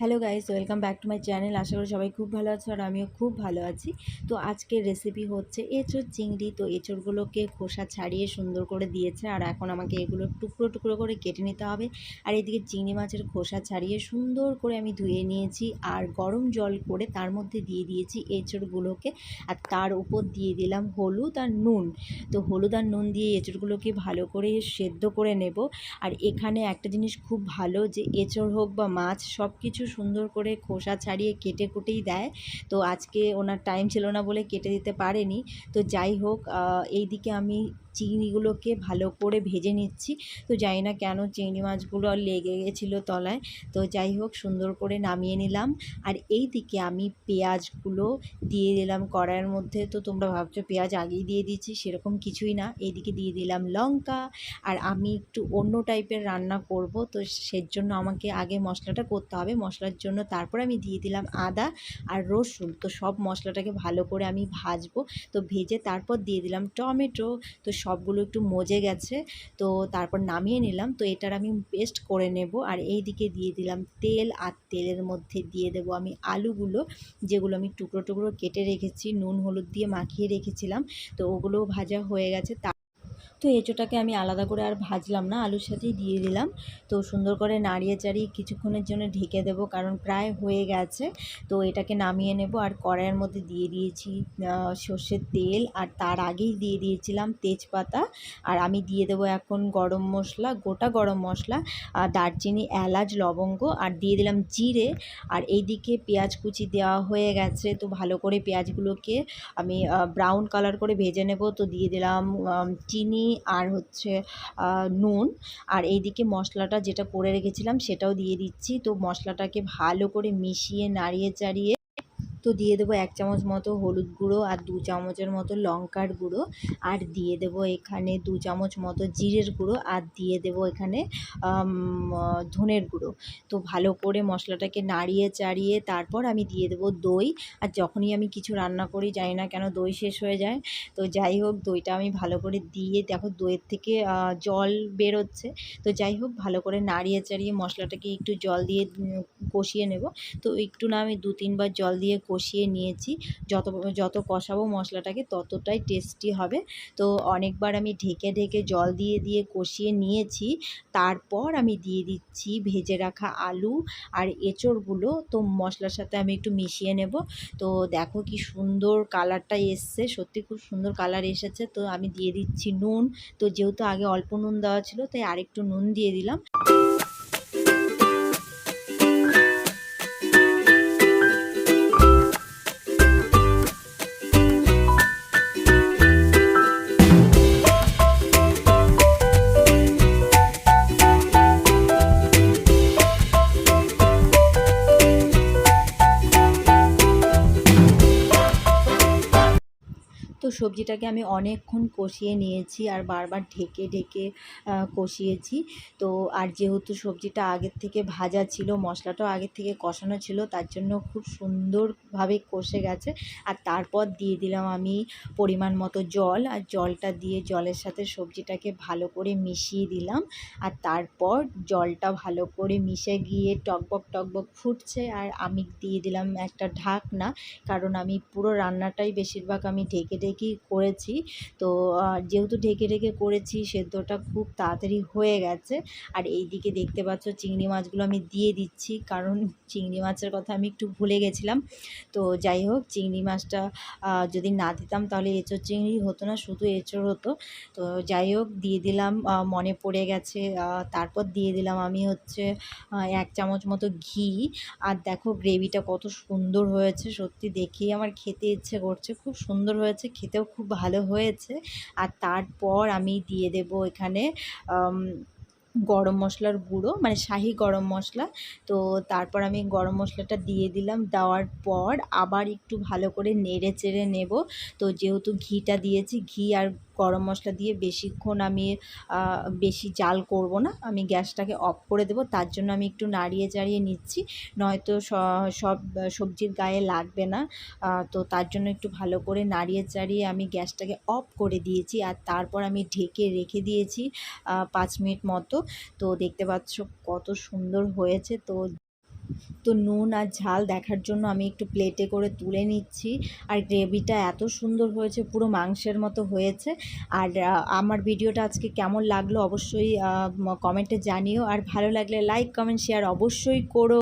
Hello guys welcome back to my channel আশা করি সবাই খুব ভালো আছো আর আমিও খুব ভালো আছি। তো আজকের রেসিপি হচ্ছে এঁচড় চিংড়ি। তো এঁচড়গুলোকে খোসা ছাড়িয়ে সুন্দর করে দিয়েছে আর এখন আমাকে এগুলো টুকরো টুকরো করে কেটে নিতে হবে। আর এদিকে চিংড়ি মাছের খোসা ছাড়িয়ে সুন্দর করে আমি ধুয়ে নিয়েছি আর গরম জল করে তার মধ্যে দিয়ে দিয়েছি এঁচড়গুলোকে। আর তার উপর দিয়ে দিলাম হলুদ আর নুন। তো হলুদ আর নুন দিয়ে এঁচড়গুলোকে ভালো করে সেদ্ধ করে নেব। আর এখানে একটা জিনিস খুব ভালো যে এঁচড় হোক বা মাছ সব কিছু সুন্দর করে খোসা ছাড়িয়ে কেটে কুটেই দেয়। তো আজকে ওনার টাইম ছিল না বলে কেটে দিতে পারেনি। তো যাই হোক এই দিকে আমি চিংড়িগুলোকে ভালো করে ভেজে নিচ্ছি। তো জানি না কেন চিংড়ি মাছগুলো লেগে গেছিল তলায়। তো যাই হোক, সুন্দর করে নামিয়ে নিলাম। আর এই দিকে আমি পেঁয়াজগুলো দিয়ে দিলাম কড়াইয়ের মধ্যে। তো তোমরা ভাবছ পেঁয়াজ আগেই দিয়ে দিচ্ছি সেরকম কিছুই না। এইদিকে দিয়ে দিলাম লঙ্কা। আর আমি একটু অন্য টাইপের রান্না করব। তো সেজন্য আমাকে আগে মশলাটা করতে হবে। মশলার জন্য। তারপর আমি দিয়ে দিলাম আদা আর রসুন। তো সব মশলাটাকে ভালো করে আমি ভাজবো। তো ভেজে তারপর দিয়ে দিলাম টমেটো। তো সবগুলো একটু মজে গেছে। তো তারপর নামিয়ে নিলাম। তো এটার আমি পেস্ট করে নেব। আর এই দিকে দিয়ে দিলাম তেল। আর তেলের মধ্যে দিয়ে দেবো আমি আলুগুলো, যেগুলো আমি টুকরো টুকরো কেটে রেখেছি। নুন, হলুদ দিয়ে মাখিয়ে রেখেছিলাম। তো ওগুলোও ভাজা হয়ে গেছে। তো এঁচোটাকে আমি আলাদা করে আর ভাজলাম না, আলুর সাথেই দিয়ে দিলাম। তো সুন্দর করে নাড়িয়ে চাড়িয়ে কিছুক্ষণের জন্য ঢেকে দেব, কারণ প্রায় হয়ে গেছে। তো এটাকে নামিয়ে নেব, আর কড়াইয়ের মধ্যে দিয়ে দিয়েছি সর্ষের তেল, আর তার আগেই দিয়ে দিয়েছিলাম তেজপাতা। আর আমি দিয়ে দেবো এখন গরম মশলা, গোটা গরম মশলা আর দারচিনি, এলাচ, লবঙ্গ, আর দিয়ে দিলাম জিরে। আর এইদিকে পেঁয়াজ কুচি দেওয়া হয়ে গেছে, তো ভালো করে পেঁয়াজগুলোকে আমি ব্রাউন কালার করে ভেজে নেব। তো দিয়ে দিলাম চিনি আর হচ্ছে নুন। আর এইদিকে মশলাটা যেটা করে রেখেছিলাম সেটাও দিয়ে দিচ্ছি। তো মশলাটাকে ভালো করে মিশিয়ে, নাড়িয়ে, চাড়িয়ে তো দিয়ে দেবো এক চামচ মতো হলুদ গুঁড়ো আর দু চামচের মতো লঙ্কার গুঁড়ো। আর দিয়ে দেবো এখানে দু চামচ মতো জিরের গুঁড়ো আর দিয়ে দেবো এখানে ধনের গুঁড়ো। তো ভালো করে মশলাটাকে নাড়িয়ে চাড়িয়ে তারপর আমি দিয়ে দেবো দই। আর যখনই আমি কিছু রান্না করি, জানি না কেন দই শেষ হয়ে যায়। তো যাই হোক, দইটা আমি ভালো করে দিয়ে, দেখো দইয়ের থেকে জল বেরোচ্ছে। তো যাই হোক, ভালো করে নাড়িয়ে চাড়িয়ে মশলাটাকে একটু জল দিয়ে কষিয়ে নেব। তো একটু না আমি দু তিনবার জল দিয়ে কষিয়ে নিয়েছি। যত যত কষাবো মশলাটাকে ততটাই টেস্টি হবে। তো অনেকবার আমি ঢেকে ঢেকে জল দিয়ে দিয়ে কষিয়ে নিয়েছি। তারপর আমি দিয়ে দিচ্ছি ভেজে রাখা আলু আর এঁচড়গুলো। তো মশলার সাথে আমি একটু মিশিয়ে নেব। তো দেখো কি সুন্দর কালারটা এসছে। সত্যি খুব সুন্দর কালার এসেছে। তো আমি দিয়ে দিচ্ছি নুন। তো যেহেতু আগে অল্প নুন দেওয়া ছিল, তাই আরেকটু নুন দিয়ে দিলাম। তো সবজিটাকে আমি অনেকক্ষণ কষিয়ে নিয়েছি আর বারবার ঢেকে ঢেকে কষিয়েছি। তো আর যেহেতু সবজিটা আগের থেকে ভাজা ছিল, মশলাটাও আগের থেকে কষানো ছিল, তার জন্য খুব সুন্দরভাবে কষে গেছে। আর তারপর দিয়ে দিলাম আমি পরিমাণ মতো জল, আর জলটা দিয়ে জলের সাথে সবজিটাকে ভালো করে মিশিয়ে দিলাম। আর তারপর জলটা ভালো করে মিশে গিয়ে টকবক টকবক ফুটছে আর আমি দিয়ে দিলাম একটা ঢাকনা, কারণ আমি পুরো রান্নাটাই বেশিরভাগ আমি ঢেকে ঢেকে ঢেকেই করেছি। তো যেহেতু ঢেকে ঢেকে করেছি, সেদ্ধটা খুব তাড়াতাড়ি হয়ে গেছে। আর এই দিকে দেখতে পাচ্ছ চিংড়ি মাছগুলো আমি দিয়ে দিচ্ছি, কারণ চিংড়ি মাছের কথা আমি একটু ভুলে গেছিলাম। তো যাই হোক, চিংড়ি মাছটা যদি না দিতাম তাহলে এঁচোড় চিংড়ি হতো না, শুধু এঁচোড় হতো। তো যাই হোক, দিয়ে দিলাম মনে পড়ে গেছে তারপর দিয়ে দিলাম আমি হচ্ছে এক চামচ মতো ঘি। আর দেখো, গ্রেভিটা কত সুন্দর হয়েছে, সত্যি দেখেই আমার খেতে ইচ্ছে করছে, খুব সুন্দর হয়েছে খেতেও খুব ভালো হয়েছে। আর তারপর আমি দিয়ে দেব এখানে গরম মশলার গুঁড়ো মানে শাহি গরম মশলা। তো তারপর আমি গরম মশলাটা দিয়ে দিলাম, দেওয়ার পর আবার একটু ভালো করে নেড়ে চেড়ে নেব। তো যেহেতু ঘিটা দিয়েছি, ঘি আর গরম মশলা দিয়ে বেশিক্ষণ আমি বেশি জাল করব না। আমি গ্যাসটাকে অফ করে দেব, তার জন্য আমি একটু নাড়িয়ে চাড়িয়ে নিচ্ছি। নয়তো সব, সবজির গায়ে লাগবে না। তো তার জন্য একটু ভালো করে নাড়িয়ে চাড়িয়ে আমি গ্যাসটাকে অফ করে দিয়েছি আর তারপর আমি ঢেকে রেখে দিয়েছি পাঁচ মিনিট মতো। তো দেখতে পাচ্ছ কত সুন্দর হয়েছে, তো তো নুন আর ঝাল দেখার জন্য আমি একটু প্লেটে করে তুলে নিচ্ছি। আর গ্রেভিটা এত সুন্দর হয়েছে, পুরো মাংসের মতো হয়েছে। আর আমার ভিডিওটা আজকে কেমন লাগল অবশ্যই কমেন্টে জানিও। আর ভালো লাগলে লাইক কমেন্ট শেয়ার অবশ্যই করো।